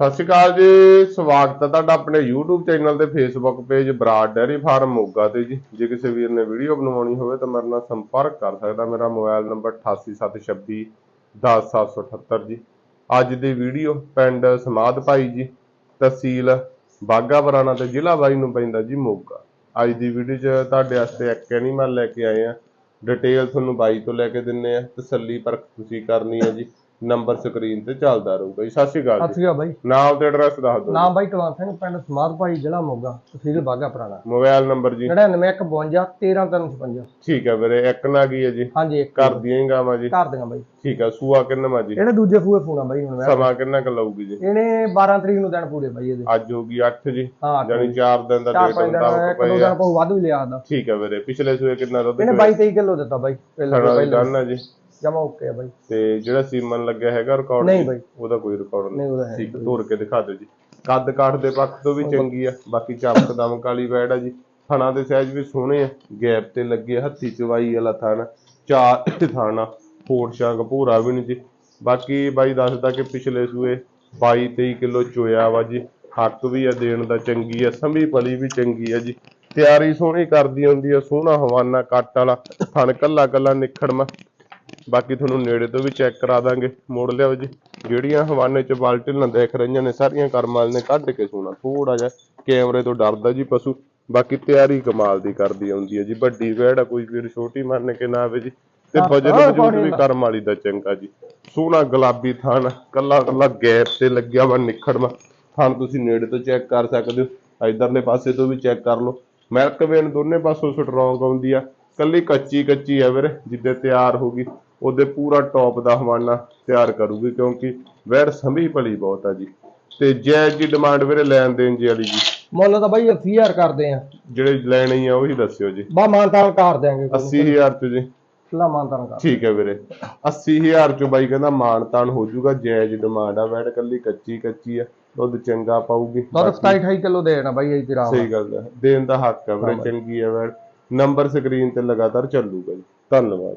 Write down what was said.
ਸਤਿ ਸ਼੍ਰੀ ਅਕਾਲ ਜੀ, ਸਵਾਗਤ ਹੈ ਤੁਹਾਡਾ ਆਪਣੇ YouTube ਚੈਨਲ ਤੇ Facebook page Brar dairy farm Moga ਤੇ ਜੀ। ਜੇ ਕਿਸੇ ਵੀਰ ਨੇ ਵੀਡੀਓ ਬਣਵਾਉਣੀ ਹੋਵੇ ਤਾਂ ਮੇਰੇ ਨਾਲ ਸੰਪਰਕ ਕਰ ਸਕਦਾ। ਮੇਰਾ ਮੋਬਾਈਲ ਨੰਬਰ 8876 10778 ਜੀ। ਅੱਜ ਦੀ ਵੀਡੀਓ ਪਿੰਡ ਸਮਾਧ ਭਾਈ ਜੀ, ਤਹਿਸੀਲ ਬਾਗਾ ਬਰਾਣਾ ਤੇ ਜ਼ਿਲ੍ਹਾ ਬਾਈ ਨੂੰ ਪੈਂਦਾ ਜੀ ਮੋਗਾ। ਅੱਜ ਦੀ ਵੀਡੀਓ 'ਚ ਤੁਹਾਡੇ ਵਾਸਤੇ ਇੱਕ ਐਨੀਮਲ ਲੈ ਕੇ ਆਏ ਆ। ਡਿਟੇਲ ਤੁਹਾਨੂੰ ਬਾਈ ਤੋਂ ਲੈ ਕੇ ਦਿੰਨੇ ਆ। ਤਸੱਲੀ ਪਰਖ ਤੁਸੀਂ ਕਰਨੀ ਹੈ ਜੀ। ਨੰਬਰ ਸਕਰੀਨ ਤੇ ਚੱਲਦਾ ਰਹੂਗਾ ਜੀ। ਸਤਿ ਸ਼੍ਰੀ ਅਕਾਲ ਸਤਿ ਜੀ। ਸ਼੍ਰੀ ਅਕਾਲ ਬਾਈ। ਨਾਮ ਤੇ ਐਡਰੈਸ ਦੱਸ ਦਿਓ ਨਾਮ ਬਾਈ ਕੁਲਵੰਤ ਸਿੰਘ ਪਿੰਡ ਸਮਾਧ ਭਾਈ ਜ਼ਿਲ੍ਹਾ ਮੋਗਾ ਤਹਿਸੀਲ ਬਾਗਾ ਪੁਰਾਣਾ। ਮੋਬਾਈਲ ਨੰਬਰ ਜੀ। 9952 13356 ਠੀਕ ਹੈ ਵੀਰੇ ਇੱਕ ਨਾ ਕੀ ਹੈ ਜੀ? ਹਾਂਜੀ ਇੱਕ ਘਰ ਦੀਆਂ ਹੀ ਗਾਵਾਂ ਜੀ। ਘਰ ਦੀਆਂ ਬਾਈ। ਠੀਕ ਹੈ ਸੂਆ ਕਿੰਨਾ ਜੀ? ਇਹਨੇ ਦੂਜੇ ਫੂਏ ਫੋਨਾ ਬਾਈ ਹੁਣ ਮੈਂ। ਸਮਾਂ ਕਿੰਨਾ ਕੁ ਲਊਗੀ ਜੀ? ਇਹਨੇ 12 ਤਰੀਕ ਨੂੰ ਦਿਨ ਪੂਰੇ ਬਾਈ ਇਹਦੇ। ਅੱਜ ਹੋ ਗਈ 8 ਜੀ। ਹਾਂ ਯਾਨੀ 4 ਦਿਨ ਦਾ ਚਾਰ ਡੇਟ ਪੰਜ ਦਿਨ ਹੁੰਦਾ ਇੱਕ ਦੋ ਦਿਨ ਪਾਉ ਵੱਧ ਵੀ ਲਿਆ ਠੀਕ ਹੈ ਵੀਰੇ ਪਿਛਲੇ ਸੂਏ ਕਿੰਨਾ ਦੁੱਧ ਇਹਨੇ 22 23 ਕਿਲੋ ਦਿੱਤਾ ਬਾਈ ਪਹਿਲਾਂ ਪਹਿਲਾਂ। ਜੀ। ਜਮਾ ਓਕੇ ਆ ਬਾਈ। ਤੇ ਜਿਹੜਾ ਸੀਮਨ ਲੱਗਿਆ ਹੈਗਾ ਰਿਕਾਰਡ ਨਹੀਂ ਬਾਈ। ਉਹਦਾ ਕੋਈ ਰਿਕਾਰਡ ਨਹੀਂ। ਨਹੀਂ ਉਹਦਾ ਹੈ ਠੀਕ ਤੋੜ ਕੇ ਦਿਖਾ ਦਿਓ ਜੀ। ਕੱਦ ਕਾਠ ਦੇ ਪੱਖ ਤੋਂ ਵੀ ਚੰਗੀ ਆ ਬਾਕੀ ਚਮਕ ਦਮਕ ਵਾਲੀ ਵੈੜ ਆ ਜੀ। ਥਣਾ ਦੇ ਸਾਈਜ਼ ਵੀ ਸੋਹਣੇ ਆ ਗੈਪ ਤੇ ਲੱਗੇ ਹੱਥੀ ਚਵਾਈ ਵਾਲਾ ਥਣ ਚਾਰ ਥਾਣਾ ਫੋੜ ਸ਼ਾਂਗ ਭੂਰਾ ਵੀ ਨਹੀਂ ਜੀ। ਬਾਕੀ ਬਾਈ ਦੱਸਦਾ ਕਿ ਪਿਛਲੇ ਸੂਏ 22 23 ਕਿਲੋ ਚੋਇਆ ਵਾ ਜੀ। ਹੱਕ ਵੀ ਆ ਦੇਣ ਦਾ ਚੰਗੀ ਆ ਸੰਭੀ ਪਲੀ ਵੀ ਚੰਗੀ ਆ ਜੀ। ਤਿਆਰੀ ਸੋਹਣੀ ਕਰਦੀ ਹੁੰਦੀ ਆ ਸੋਹਣਾ ਹਵਾਨਾ ਕੱਟ ਵਾਲਾ ਥਣ ਕੱਲਾ ਕੱਲਾ ਨਿਖੜਮਾ। ਬਾਕੀ ਤੁਹਾਨੂੰ ਨੇੜੇ ਤੋਂ ਵੀ ਚੈੱਕ ਕਰਾ ਦਾਂਗੇ। ਮੋੜ ਲਿਆਓ ਜੀ। ਜਿਹੜੀਆਂ ਹਵਾਨੇ ਚ ਬਾਲਟੀਆਂ ਦੇਖ ਰਹੀਆਂ ਨੇ ਸਾਰੀਆਂ ਕਰਮਾਲ ਨੇ ਕੱਢ ਕੇ ਸੋਣਾ। ਥੋੜਾ ਜਿਹਾ ਕੈਮਰੇ ਤੋਂ ਡਰਦਾ ਜੀ ਪਸ਼ੂ। ਬਾਕੀ ਤਿਆਰੀ ਕਮਾਲ ਦੀ ਕਰਦੀ ਆਉਂਦੀ ਹੈ ਜੀ। ਵੱਡੀ ਵੈੜ ਆ ਕੋਈ ਵੀਰ ਛੋਟੀ ਮੰਨ ਕੇ ਨਾ ਆਵੇ ਜੀ। ਤੇ ਵਜਨ ਵਜੂਦ ਵੀ ਕਰਮ ਵਾਲੀ ਦਾ ਚੰਗਾ ਜੀ। ਸੋਹਣਾ ਗੁਲਾਬੀ ਥਣ ਕੱਲਾ ਕੱਲਾ ਗੈਪ ਤੇ ਲੱਗਿਆ ਵਾ ਨਿਖੜਵਾ। ਥਣ ਤੁਸੀਂ ਨੇੜੇ ਤੋਂ ਚੈੱਕ ਕਰ ਸਕਦੇ ਹੋ। ਇਧਰਲੇ ਪਾਸੇ ਤੋਂ ਵੀ ਚੈੱਕ ਕਰ ਲਓ। ਮਿਲਕ ਵੇਨ ਦੋਨੇ ਪਾਸੋਂ ਸਟਰੋਂਗ ਆਉਂਦੀ ਆ। ਕੱਲੀ ਕੱਚੀ ਕੱਚੀ ਆ ਵੀਰੇ ਜਿੱਦੇ ਤਿਆਰ ਹੋਗੀ ਉਹਦੇ ਪੂਰਾ ਟੌਪ ਦਾ ਹਵਾਨਾ ਤਿਆਰ ਕਰੂਗੀ ਕਿਉਂਕਿ ਵੈੜ ਸੰਭੀ ਭਲੀ ਬਹੁਤ ਆ ਜੀ। ਤੇ ਜੈ ਜੀ ਡਿਮਾਂਡ ਵੀਰੇ ਲੈਣ ਦੇਣ ਜੀ ਵਾਲੀ ਜੀ। ਮੁੱਲ ਤਾਂ ਬਾਈ 80000 ਕਰਦੇ ਆ। ਜਿਹੜੇ ਲੈਣੀ ਆ ਉਹੀ ਦੱਸਿਓ ਜੀ। ਬਾ ਮਾਨਤਾਨ ਕਰ ਦਿਆਂਗੇ। 80000 ਚ ਜੀ। ਲਾ ਮਾਨਤਾਨ ਕਰ। ਠੀਕ ਹੈ ਵੀਰੇ। 80000 ਚ ਬਾਈ ਕਹਿੰਦਾ ਮਾਨ ਤਾਨ ਹੋ ਜਾਊਗਾ ਜਾਇਜ਼ ਡਿਮਾਂਡ ਆ ਵੈੜ ਕੱਲੀ ਕੱਚੀ ਕੱਚੀ ਆ ਦੁੱਧ ਚੰਗਾ ਪਾਊਗੀ। ਦੁੱਧ 27 28 ਕਿਲੋ ਦੇ ਦੇਣਾ ਬਾਈ ਇਹ ਤੇਰਾ ਸਹੀ ਗੱਲ ਹੈ। ਦੇਣ ਦਾ ਹੱਕ ਹੈ ਵੀਰੇ ਚੰਗੀ ਹੈ ਵੈੜ। ਨੰਬਰ ਸਕਰੀਨ ਤੇ ਲਗਾਤਾਰ ਚੱਲੂਗਾ ਜੀ। ਧੰਨਵਾਦ।